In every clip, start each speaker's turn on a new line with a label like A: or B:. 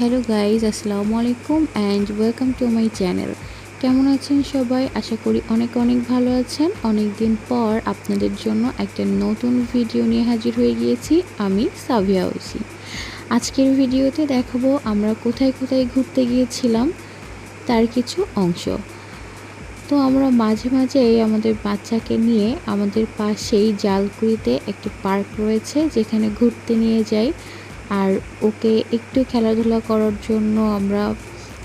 A: Hello guys আসসালামু আলাইকুম and welcome to my channel কেমন আছেন সবাই? আশা করি অনেক অনেক ভালো আছেন। অনেক দিন পর আপনাদের জন্য একটা নতুন ভিডিও নিয়ে হাজির হয়ে গিয়েছি। আমি সাভিয়া ঐশী আজকের ভিডিওতে দেখাবো আমরা কোথায় কোথায় ঘুরতে গিয়েছিলাম, তার কিছু অংশ। তো আমরা মাঝে মাঝে আমাদের বাচ্চাকে নিয়ে আমাদের পাশেই জালকুড়িতে একটি পার্ক রয়েছে, যেখানে ঘুরতে নিয়ে যাই। আর ওকে একটু খেলাধুলা করার জন্য আমরা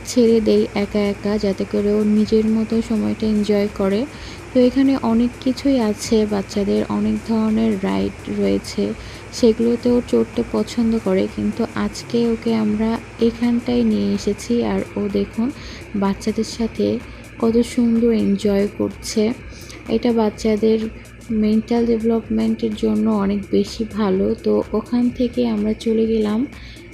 A: ছেড়ে দেই একা একা, যাতে করে ও নিজের মতো সময়টা এনজয় করে। তো এখানে অনেক কিছুই আছে, বাচ্চাদের অনেক ধরনের রাইড রয়েছে, সেগুলোতে ও চড়তে পছন্দ করে। কিন্তু আজকে ওকে আমরা এখানটায় নিয়ে এসেছি আর ও দেখুন বাচ্চাদের সাথে কত সুন্দর এনজয় করছে। এটা বাচ্চাদের মেন্টাল ডেভেলপমেন্টের জন্য অনেক বেশি ভালো। তো ওখান থেকে আমরা চলে গেলাম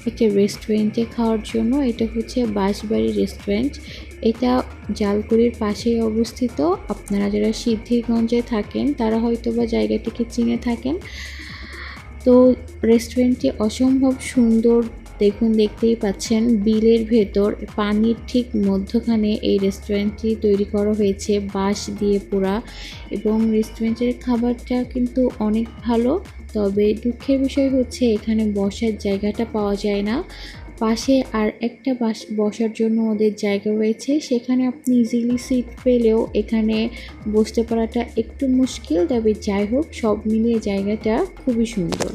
A: একটা রেস্টুরেন্টে খাওয়ার জন্য। এটা হচ্ছে বাঁশবাড়ি রেস্টুরেন্ট এটা জালকুড়ির পাশেই অবস্থিত। আপনারা যারা সিদ্ধিরগঞ্জে থাকেন, তারা হয়তো বা জায়গাটিকে চিনে থাকেন। তো রেস্টুরেন্টটি অসম্ভব সুন্দর দেখুন, দেখতেই পাচ্ছেন বিলের ভেতর পানির ঠিক মধ্যখানে এই রেস্টুরেন্টটি তৈরি করা হয়েছে, বাঁশ দিয়ে পোড়া এবং রেস্টুরেন্টের খাবারটা কিন্তু অনেক ভালো। তবে দুঃখের বিষয় হচ্ছে এখানে বসার জায়গাটা পাওয়া যায় না। পাশে আর একটা বাস বসার জন্য ওদের জায়গা রয়েছে। সেখানে আপনি ইজিলি সিট পেলেও এখানে বসতে পারাটা একটু মুশকিল। তবে যাই হোক, সব মিলিয়ে জায়গাটা খুবই সুন্দর।